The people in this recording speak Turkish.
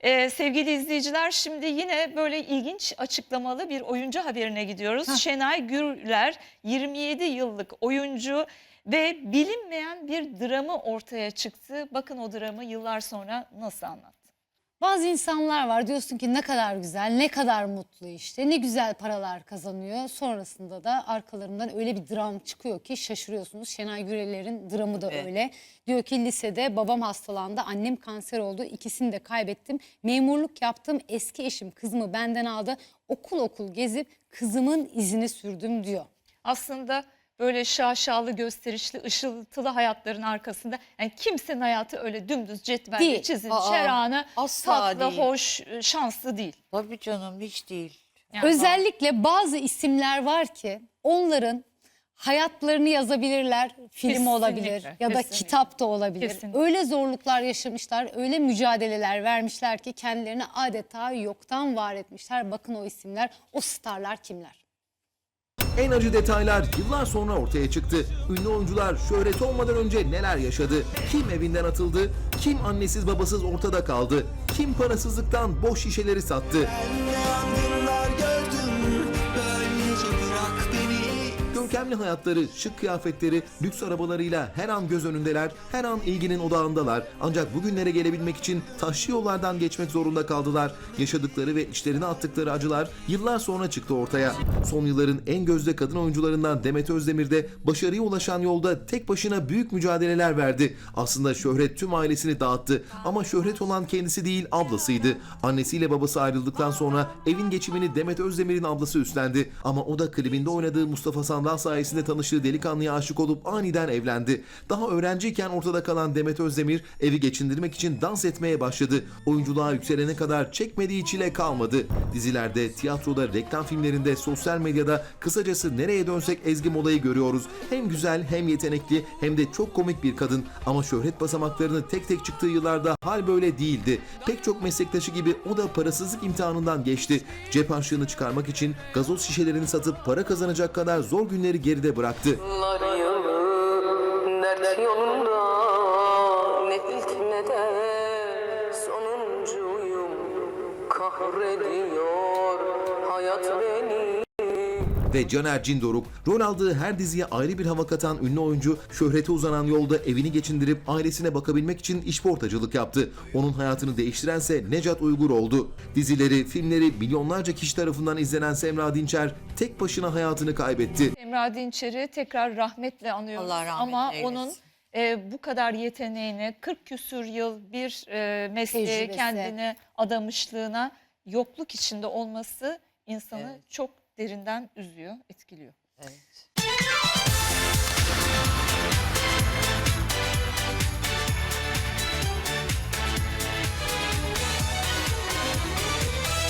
Ee, sevgili izleyiciler şimdi yine böyle ilginç açıklamalı bir oyuncu haberine gidiyoruz. Hah. Şenay Gürler 27 yıllık oyuncu ve bilinmeyen bir dramı ortaya çıktı. Bakın o dramı yıllar sonra nasıl anlattı. Bazı insanlar var diyorsun ki ne kadar güzel, ne kadar mutlu işte, ne güzel paralar kazanıyor. Sonrasında da arkalarından öyle bir dram çıkıyor ki şaşırıyorsunuz. Şenay Gürel'lerin dramı da Evet. öyle. Diyor ki lisede babam hastalandı, annem kanser oldu, ikisini de kaybettim. Memurluk yaptım, eski eşim kızımı benden aldı. Okul okul gezip kızımın izini sürdüm diyor. Aslında böyle şaşalı, gösterişli, ışıltılı hayatların arkasında yani kimsenin hayatı öyle dümdüz cetvelle Değil. çizilmiş Aa, her anı asla tatlı, değil. hoş, şanslı değil. Tabii canım hiç değil. Yani Özellikle bazı isimler var ki onların hayatlarını yazabilirler, film Kesinlikle, olabilir ya da kesinlikle. kitap da olabilir. Kesinlikle. Öyle zorluklar yaşamışlar, öyle mücadeleler vermişler ki kendilerini adeta yoktan var etmişler. Bakın o isimler, o starlar kimler? En acı detaylar yıllar sonra ortaya çıktı. Ünlü oyuncular şöhret olmadan önce neler yaşadı? Kim evinden atıldı? Kim annesiz babasız ortada kaldı? Kim parasızlıktan boş şişeleri sattı? Görkemli hayatları, şık kıyafetleri, lüks arabalarıyla her an göz önündeler, her an ilginin odağındalar. Ancak bugünlere gelebilmek için taşlı yollardan geçmek zorunda kaldılar. Yaşadıkları ve içlerine attıkları acılar yıllar sonra çıktı ortaya. Son yılların en gözde kadın oyuncularından Demet Özdemir de başarıya ulaşan yolda tek başına büyük mücadeleler verdi. Aslında şöhret tüm ailesini dağıttı ama şöhret olan kendisi değil ablasıydı. Annesiyle babası ayrıldıktan sonra evin geçimini Demet Özdemir'in ablası üstlendi. Ama o da klibinde oynadığı Mustafa Sandal sayesinde tanıştığı delikanlıya aşık olup aniden evlendi. Daha öğrenciyken ortada kalan Demet Özdemir evi geçindirmek için dans etmeye başladı. Oyunculuğa yükselene kadar çekmediği çile kalmadı. Dizilerde, tiyatroda, reklam filmlerinde, sosyal medyada kısacası nereye dönsek Ezgi Mola'yı görüyoruz. Hem güzel hem yetenekli hem de çok komik bir kadın. Ama şöhret basamaklarını tek tek çıktığı yıllarda hal böyle değildi. Pek çok meslektaşı gibi o da parasızlık imtihanından geçti. Cep harçlığını çıkarmak için gazoz şişelerini satıp para kazanacak kadar zor günleri geride bıraktı. Sonuncuyum kahrediyor hayat beni. Ve Caner Cindoruk rol aldığı her diziye ayrı bir hava katan ünlü oyuncu şöhrete uzanan yolda evini geçindirip ailesine bakabilmek için işportacılık yaptı. Onun hayatını değiştirense Necat Uygur oldu. Dizileri, filmleri milyonlarca kişi tarafından izlenen Semra Dinçer tek başına hayatını kaybetti. Emrah Dinçer'i tekrar rahmetle anıyoruz. Allah rahmet Ama eylesin. onun e, bu kadar yeteneğine, 40 küsür yıl bir e, mesleğe Tecrübesi. kendini adamışlığına yokluk içinde olması insanı Evet. çok derinden üzüyor, etkiliyor. Evet.